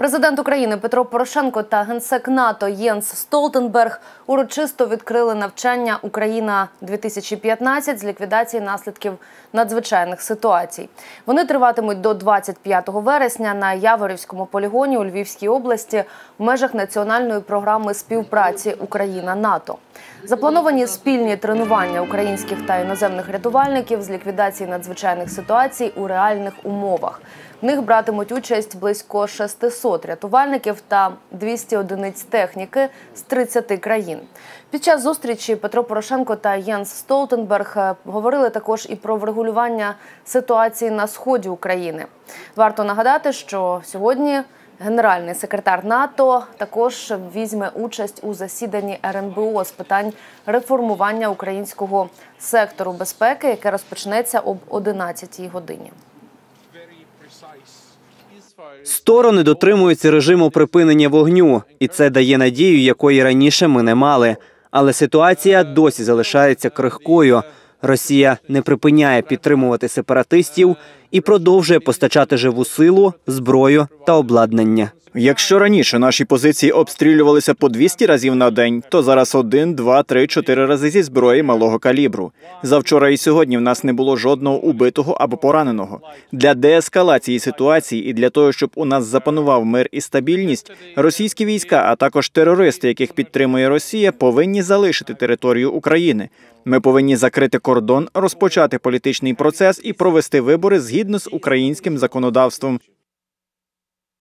Президент України Петро Порошенко та генсек НАТО Єнс Столтенберг урочисто відкрили навчання Україна 2015 з ліквідації наслідків надзвичайних ситуацій. Вони триватимуть до 25 вересня на Яворівському полігоні у Львівській області в межах національної програми співпраці Україна НАТО. Заплановані спільні тренування українських та іноземних рятувальників з ліквідації надзвичайних ситуацій у реальних умовах. В них братимуть участь близько 600 рятувальників та 200 одиниць техніки з 30 країн. Під час зустрічі Петро Порошенко та Єнс Столтенберг е, говорили також і про врегулювання ситуації на сході України. Варто нагадати, що сьогодні генеральний секретар НАТО також візьме участь у засіданні РНБО з питань реформування українського сектору безпеки, яке розпочнеться об 11 годині. Сторони дотримуються режиму припинення вогню, і це дає надію, якої раніше ми не мали. Але ситуація досі залишається крихкою. Росія не припиняє підтримувати сепаратистів і продовжує постачати живу силу, зброю та обладнання. Якщо раніше наші позиції обстрілювалися по 200 разів на день, то зараз один, два, три, чотири рази зі зброї малого калібру. Завчора і сьогодні в нас не було жодного убитого або пораненого. Для деескалації ситуації і для того, щоб у нас запанував мир і стабільність, російські війська, а також терористи, яких підтримує Росія, повинні залишити територію України. Ми повинні закрити кордон, розпочати політичний процес і провести вибори згідно з українським законодавством.